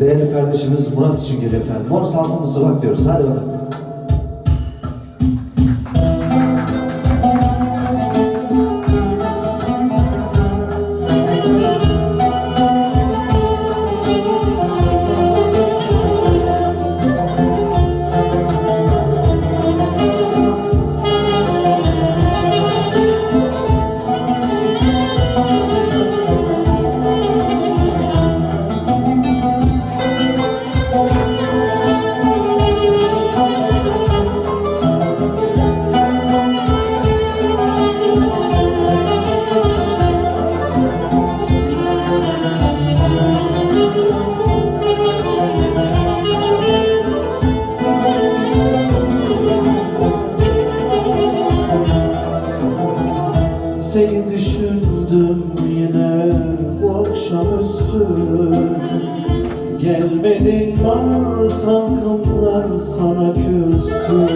değerli kardeşimiz Murat için geliyor efendim. Mor salmamızı bak diyoruz. Hadi bakalım. Seni düşündüm yine bu akşamüstü Gelmedin var salkımlar sana küstü?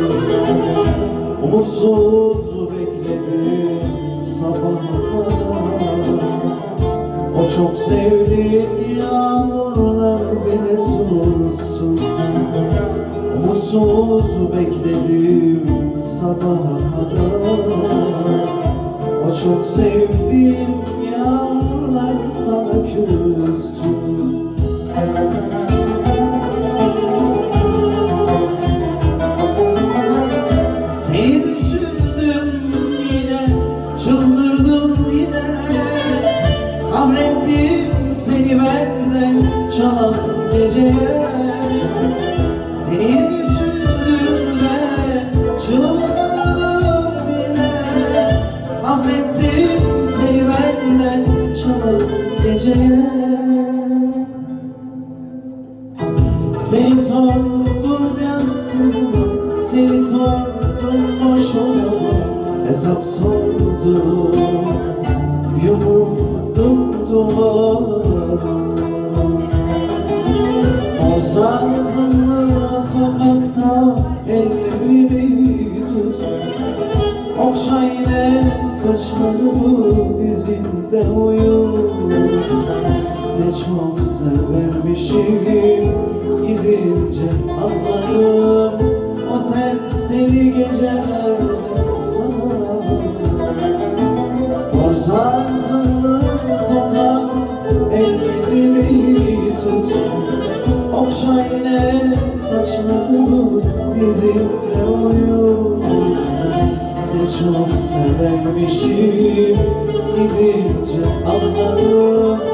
Umutsuz bekledim sabaha kadar. O çok sevdiğin yağmurlar beni sustu. Umutsuz bekledim sabaha kadar çok sevdiğim yağmurlar sana küstü Seni düşündüm yine, çıldırdım yine. Kahrettim seni benden çalan geceye. Seni geceye. Seni sordum yazdım, seni sordum boş olamam Hesap sordum, yumrukladım duvar O salkımlı sokakta ellerimi Okşa yine saçlarımı dizinde uyu ne çok severmişim Gidince anladım O serseri gecelerde sana Mor sarkınlı sokak Ellerimi tut Okşa yine saçlarımı Dizimde uyu Ne çok severmişim Gidince anladım